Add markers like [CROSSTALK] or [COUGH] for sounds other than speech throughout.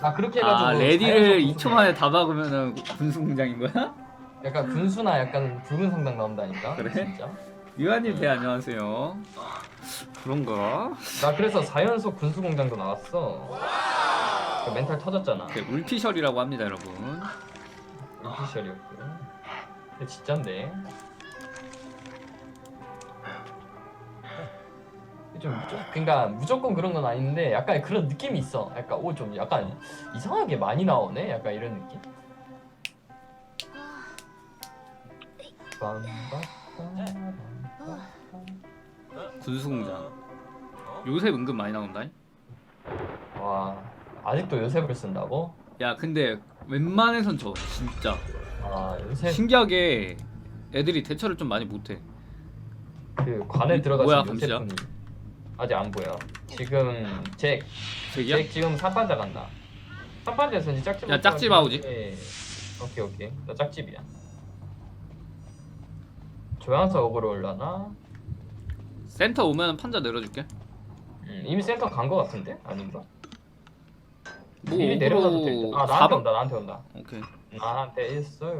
나 그렇게 해가지고 아 레디를 자연스럽게 2초 만에 다 박으면 군수공장인 거야? 약간 군수나 약간 붉은 성당 나온다니까 그래? 진짜 유한님 대 안녕하세요. 그런가? 나 그래서 4연속 군수공장도 나왔어 그 멘탈 터졌잖아 그 울피셜이라고 합니다, 여러분. 오피셜이었고 근데 진짠데 좀, 좀 그러니까 무조건 그런 건 아닌데 약간 그런 느낌이 있어 약간 오 좀 약간 이상하게 많이 나오네 약간 이런 느낌 군수공장. 요새 은근 많이 나온다. 와 아직도 요셉을 쓴다고? 야, 근데 웬만해선 저 진짜 아 요셉 신기하게 애들이 대처를 좀 많이 못해. 그 관에 뭐- 뭐야, 들어가신 감시야? 요셉 분이 아직 안 보여 지금 잭 저기야? 잭 지금 삼반자 간다 삼반자에서 이제 짝집 야, 짝집 아우지? 예. 오케이 오케이 나 짝집이야 조향사 어그로 올라나? 센터 오면 판자 내려줄게. 음, 이미 센터 간 거 같은데? 아닌가? 뭐 미리 내려가도 될 듯. 아 나한테 사번- 온다 나한테 온다 오케이. 나한테 있어요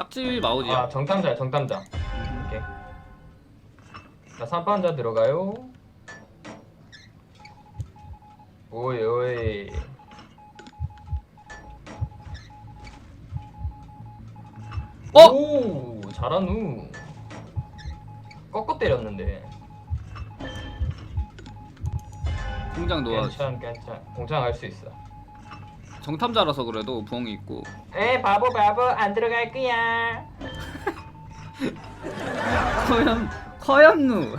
짝집 아우지야. 아 정탐자야 정탐자. 오케이. 나 삼반자 들어가요. 오이 오이. 어? 오 잘한 후 꺾어 때렸는데. 공장 놓아. 괜찮 괜찮. 공장 갈 수 있어 정탐자라서 그래도 부엉이 있고. 에 바보 바보 안 들어갈 거야 [LAUGHS] 커염 커염누.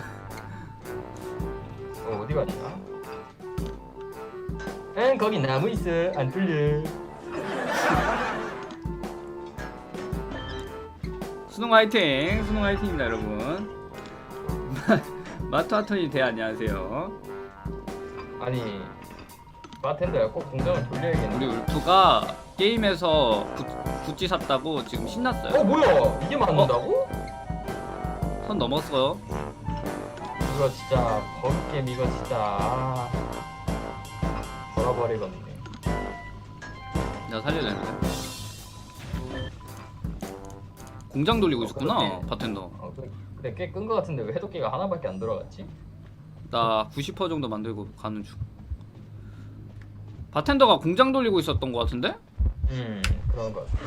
어 어디 갔나 응 거기 나무 있어 안 뚫려 [LAUGHS] 수능 화이팅! 수능 화이팅입니다, 여러분. [LAUGHS] 마트 하터니 대 안녕하세요. 아니 바텐더야 꼭 공장을 돌려야겠네 우리 울프가 게임에서 구, 구찌 샀다고 지금 어 신났어요. 뭐야 이게 맞는다고? 선 넘었어요. 이거 진짜 버그게임 이거 진짜 아, 돌아버리겠네 내가 살려야 되는데. 공장 돌리고 있었구나, 그렇게. 바텐더. 어, 그래, 그래 꽤끈 거 같은데 왜 해독기가 하나밖에 안 들어갔지? 나 90% 정도 만들고 가는 중. 바텐더가 공장 돌리고 있었던 것 같은데? 음 그런 거 같아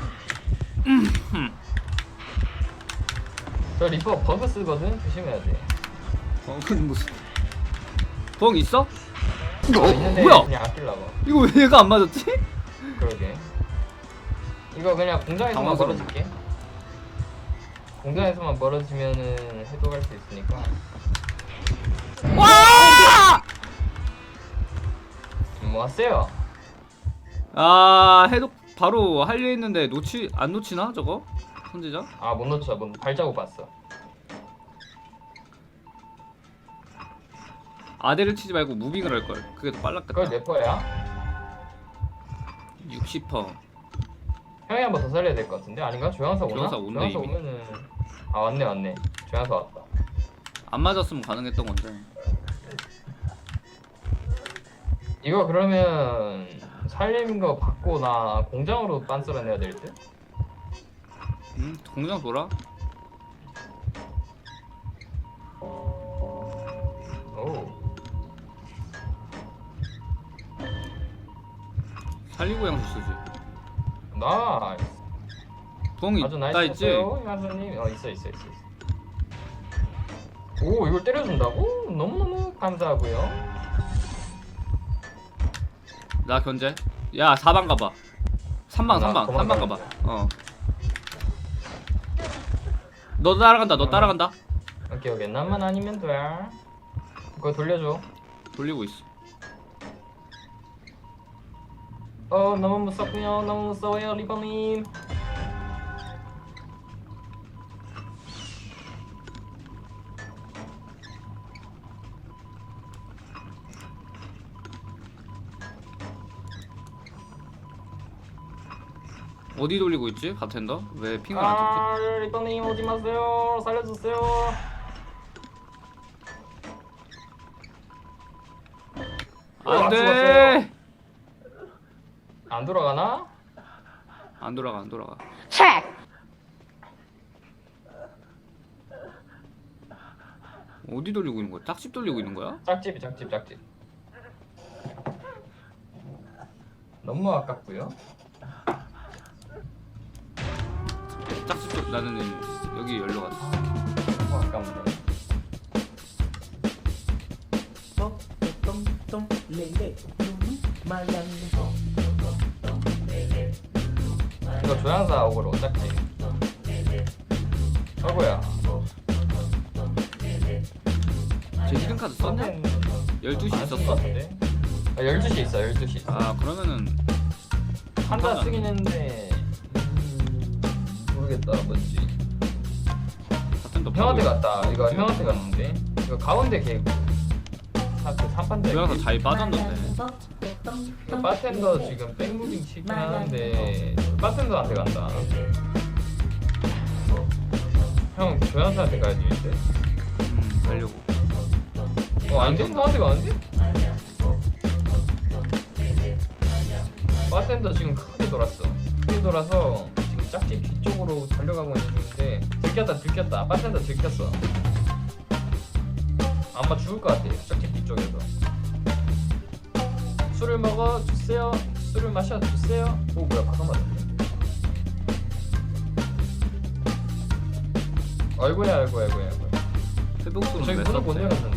저 리퍼 버그 쓰거든? 조심해야 돼 어, 그건 무슨. 뻥 있어? 어, 있는데 뭐야? 그냥 아끼려고 이거 왜 얘가 안 맞았지? 그러게 이거 그냥 공장에서만 당황스럽네. 멀어질게 공장에서만 멀어지면은 해독할 수 있으니까 와! 뭐 왔어요? 아, 해독 바로 하려 했는데 놓치 안 놓치나 저거? 선지자? 아 못 놓쳐 못 발자국 봤어 아대를 치지 말고 무빙을 할 걸. 그게 더 빨랐겠다. 그걸 몇 퍼야? 60%. 형이 한 번 더 살려야 될 것 같은데 아닌가? 조향사 오나? 조향사 온네, 이미. 오면은 아 왔네 왔네 조향사 왔다 안 맞았으면 가능했던 건데. 이거 그러면 살림 거 받고 나 공장으로 빤스러내야 될 듯? 음, 공장 돌아? 오 살리고 향수 쓰지. 나이스 부엉이 아주 나 나이스 있지? 했어요 양선님 어 있어 있어 있어 있어 오 이걸 때려준다고? 너무너무 감사하고요 나 견제. 야, 4방 가봐. 3방, 나 3방, 3방 가봐. 도망가는데. 어. 너 따라간다, 너 따라간다. 오케이 오케이 나만 아니면 돼 그거 돌려줘 돌리고 있어. 어 너무 무섭고요 너무 무서워요 리버님 어디 돌리고 있지? 바텐더? 왜 핑을 안 찍지? 아 리버님 오지 마세요 살려주세요 아, 안돼 죽었어요. 안 돌아가나? 안 돌아가 안 돌아가 어디 돌리고 있는 거야? 짝집 돌리고 있는 거야? 짝집이 짝집 짝집. 너무 아깝고요. 나는 여기 열로 갔어 너무 아깝네. 똥똥똥 레레 말랑 이거 조향사 오그로 짝집. 서구야. 제 히든카드 썼냐? 12시 안 있었어? 썼는데? 아, 12시 있어 12시 있어. 아 그러면은 한다 쓰긴 했는데 음, 모르겠다 더 형한테 갔다. 이거 형한테 갔는데 이거 가운데 개고. 그 삼판대. 조향사 잘 빠졌는데 그 바텐더 지금 백무빙 치긴 하는데 바텐더한테 간다. 형 조연사한테 가야지 이제. 음 가려고 어 아닌데? 형한테 가는데? 바텐더 지금 크게 돌았어. 크게 돌아서 짝집 뒤쪽으로 달려가고 있는 중인데 들켰다 들켰다. 바텐더 들켰어. 아마 죽을 것 같아. 짝집 뒤쪽에서. 술을 먹어 주세요. 술을 마셔 주세요. 오 뭐야 바람 맞았네. 아이고야 아이고야 아이고야 아이고야. 회복수는 저기 왜 문을 못? 열었는데.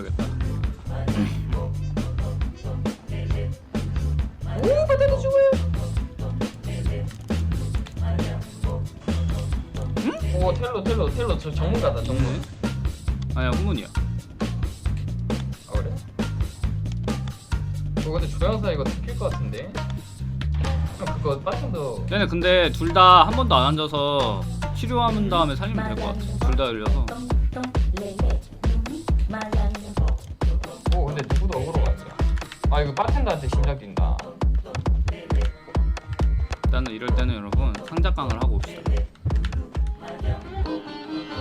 문 열어줘야겠다 오 바텐더 죽어요. 오 텔로 텔로 텔로 저 전문가다 전문. 아니야 후문이야 아 그래? 어 근데 조향사 이거 들킬 것 같은데. 형 그거 바텐더 얘네 근데 둘 다 한 번도 안 앉아서 치료하는 다음에 살리면 될 것 같아 둘 다 열려서 똥똥 레레 말랑 오 근데 누구도 억울로 가냐. 아 이거 바텐더한테 신경 뛴다. 일단은 이럴 때는 여러분 상자깡을 하고 옵시다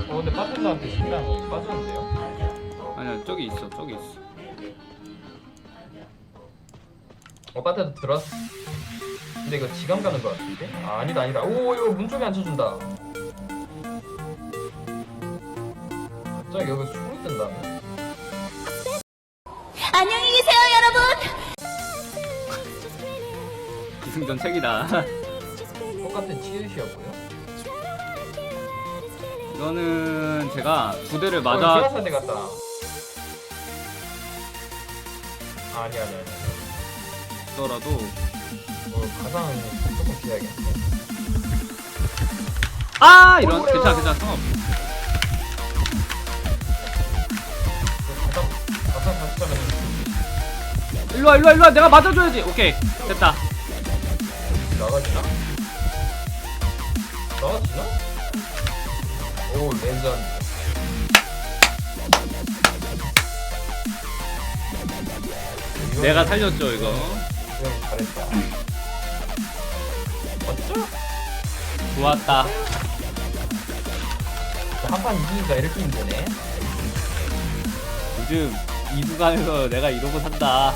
어 근데 바텐더한테 신경이 빠졌는데요? 아니야 저기 있어 저기 있어 어 바텐더 들어왔어. 근데 이거 지감 가는 것 같은데? 아 아니다 아니다. 오 이거 문 쪽에 앉혀준다. 갑자기 여기 숨이 뜬다. 안녕히 계세요, 여러분. 기승전 책이다 똑같은 치읓이었고요. 이거는 제가 두 대를 어, 맞아 조향사한테 갔다. 아, 아니 아니 아니. 더라도 뭐 가상 조금 피해야겠네. 아 이런 어. 괜찮아 괜찮아 상관없어 일로와 일로와 일로와 내가 맞아줘야지 오케이 됐다 나가지나? 나가지나? 오. 이거는 내가 살렸죠 이거 형 잘했다. 어쩌? 좋았다 한판 이기니까 이렇게 힘드네. 요즘 이 구간에서 내가 이러고 산다